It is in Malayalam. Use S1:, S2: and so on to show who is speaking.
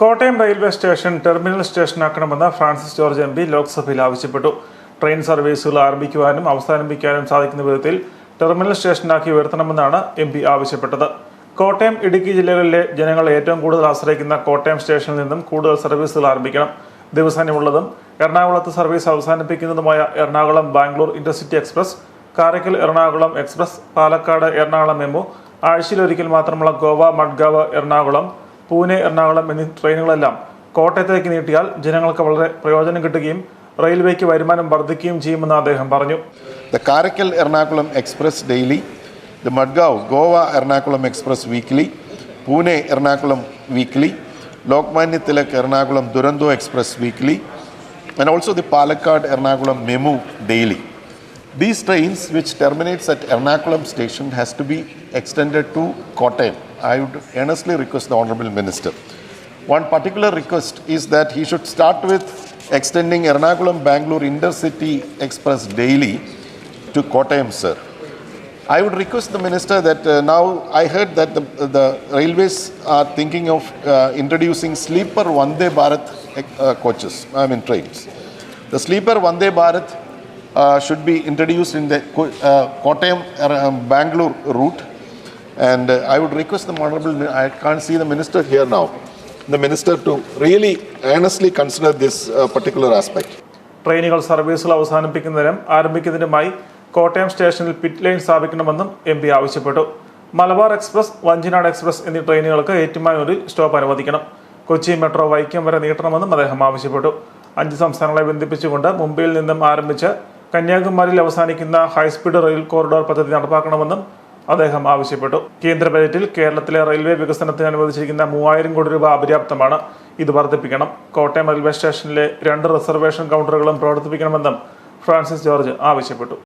S1: കോട്ടയം റെയിൽവേ സ്റ്റേഷൻ ടെർമിനൽ സ്റ്റേഷനാക്കണമെന്ന് ഫ്രാൻസിസ് ജോർജ് എം പി ലോക്സഭയിൽ ആവശ്യപ്പെട്ടു. ട്രെയിൻ സർവീസുകൾ ആരംഭിക്കുവാനും അവസാനിപ്പിക്കാനും സാധിക്കുന്ന വിധത്തിൽ ടെർമിനൽ സ്റ്റേഷനാക്കി ഉയർത്തണമെന്നാണ് എം പി ആവശ്യപ്പെട്ടത്. കോട്ടയം ഇടുക്കി ജില്ലകളിലെ ജനങ്ങൾ ഏറ്റവും കൂടുതൽ ആശ്രയിക്കുന്ന കോട്ടയം സ്റ്റേഷനിൽ നിന്നും കൂടുതൽ സർവീസുകൾ ആരംഭിക്കണം. ദിവസേനയുള്ളതും എറണാകുളത്ത് service അവസാനിപ്പിക്കുന്നതുമായ Ernakulam Bangalore intercity express Karaikal Ernakulam express Palakkad Ernakulam MEMU ആഴ്ചയിലൊരിക്കൽ മാത്രമുള്ള ഗോവ മഡ്ഗാവ് എറണാകുളം പൂനെ എറണാകുളം എന്നീ ട്രെയിനുകളെല്ലാം കോട്ടയത്തേക്ക് നീട്ടിയാൽ ജനങ്ങൾക്ക് വളരെ പ്രയോജനം കിട്ടുകയും റെയിൽവേക്ക് വരുമാനം വർദ്ധിക്കുകയും ചെയ്യുമെന്ന് അദ്ദേഹം പറഞ്ഞു.
S2: The Karaikal Ernakulam express daily the Madgaon Goa Ernakulam express weekly Pune Ernakulam weekly Lokmanya Tilak Ernakulam Duronto express weekly and also the Palakkad Ernakulam MEMU daily These trains, which terminates at Ernakulam station, has to be extended to Kottayam. I would earnestly request the Honourable Minister. One particular request is that he should start with extending Ernakulam Bangalore Intercity Express daily to Kottayam, sir. I would request the minister that uh, now I heard that the, the railways are thinking of uh, introducing sleeper Vande Bharat uh, coaches, I mean trains. The sleeper Vande Bharat should be introduced in the uh, Kottayam uh, Bangalore route. And uh, I would request the honorable, I can't see the minister here now, the minister to really earnestly consider this uh, particular aspect.
S1: ട്രെയിനുകൾ സർവീസുകൾ അവസാനിപ്പിക്കുന്നതിനും ആരംഭിക്കുന്നതിനുമായി കോട്ടയം സ്റ്റേഷനിൽ പിറ്റ് ലൈൻ സ്ഥാപിക്കണമെന്നും എം പി ആവശ്യപ്പെട്ടു മലബാർ എക്സ്പ്രസ് വഞ്ചിനാട് എക്സ്പ്രസ് എന്നീ ട്രെയിനുകൾക്ക് ഏറ്റുമാനൂരിൽ സ്റ്റോപ്പ് അനുവദിക്കണം കൊച്ചി മെട്രോ വൈക്കം വരെ നീട്ടണമെന്നും അദ്ദേഹം ആവശ്യപ്പെട്ടു അഞ്ച് സംസ്ഥാനങ്ങളെ ബന്ധിപ്പിച്ചുകൊണ്ട് മുംബൈയിൽ നിന്നും ആരംഭിച്ച് കന്യാകുമാരിയിൽ അവസാനിക്കുന്ന ഹൈസ്പീഡ് റെയിൽ കോറിഡോർ പദ്ധതി നടപ്പാക്കണമെന്നും അദ്ദേഹം ആവശ്യപ്പെട്ടു. കേന്ദ്ര ബജറ്റിൽ കേരളത്തിലെ റെയിൽവേ വികസനത്തിന് അനുവദിച്ചിരിക്കുന്ന മൂവായിരം കോടി രൂപ അപര്യാപ്തമാണ് ഇത് വർദ്ധിപ്പിക്കണം. കോട്ടയം റെയിൽവേ സ്റ്റേഷനിലെ രണ്ട് റിസർവേഷൻ കൗണ്ടറുകളും പ്രവർത്തിപ്പിക്കണമെന്നും ഫ്രാൻസിസ് ജോർജ് ആവശ്യപ്പെട്ടു.